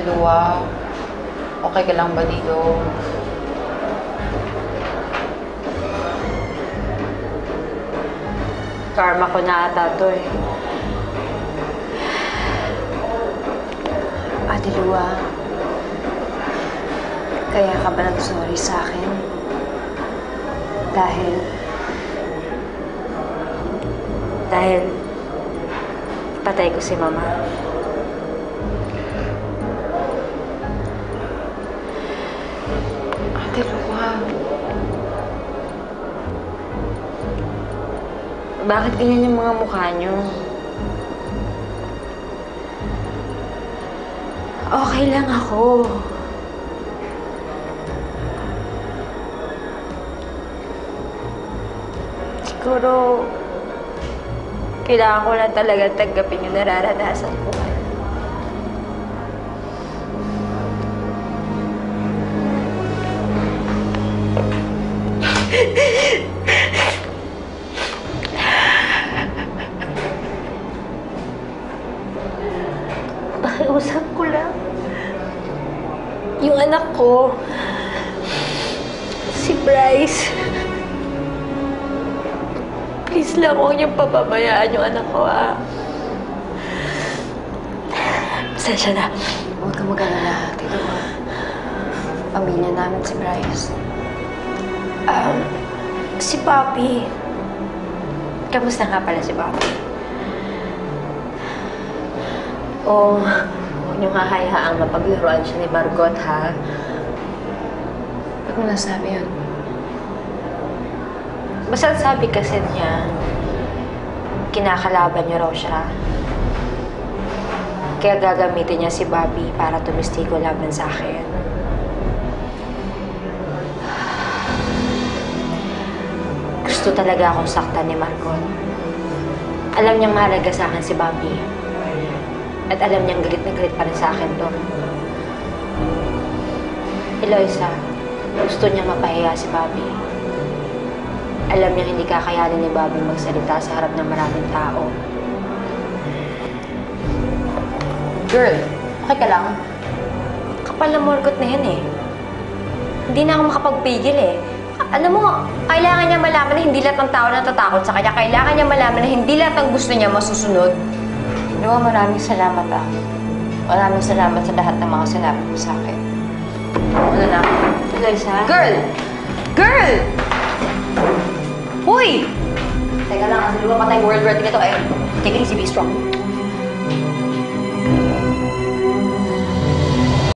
Lua, okay ka lang ba dito? Karma ko na ata to eh. Ate Lua, kaya ka ba nag-sorry sa akin? Dahil Dahil patay ko si Mama. Ate Lua, Bakit ganyan yung mga mukha niyo? Okay lang ako. Siguro, kailangan ko lang talaga tanggapin yung nararanasan ko. Pakiusap ko lang. Yung anak ko, si Bryce. Please lang, huwag niyong pababayaan yung anak ko, ah. Pasensya na. huwag ka mag-alala, Ate. Pamilya namin si Bryce. Um, si Papi. Kamusta nga pala si Papi? Oh, huwag niyong hahayaang mapaglaruan siya ni Margot, ha? Ba't mo nasabi yun? Basta sabi kasi niya, kinakalaban niya raw siya. Kaya gagamitin niya si Bobby para tumistigo laban sa akin. Gusto talaga akong saktan ni Margot. Alam niyang mahalaga sa akin si Bobby. At alam niyang galit na galit pa rin sa akin to. Eloisa, gusto niya mapahiya si Bobby. Alam niya hindi kakayanin ni Bobby magsalita sa harap ng maraming tao. girl, okay ka lang? Kapal na morgot na yan eh. Hindi na ako makapagpigil eh. Alam mo, kailangan niya malaman na hindi lahat ng tao natatakot sa kanya. Kailangan niya malaman na hindi lahat ng gusto niya masusunod. Diba, maraming salamat ah. Maraming salamat sa lahat ng mga sinabi mo sa akin. Ano na? Eloisa? Girl! Girl! Uy! Teka lang, kasi luwa patay world war nito eh. Taking si Be Strong.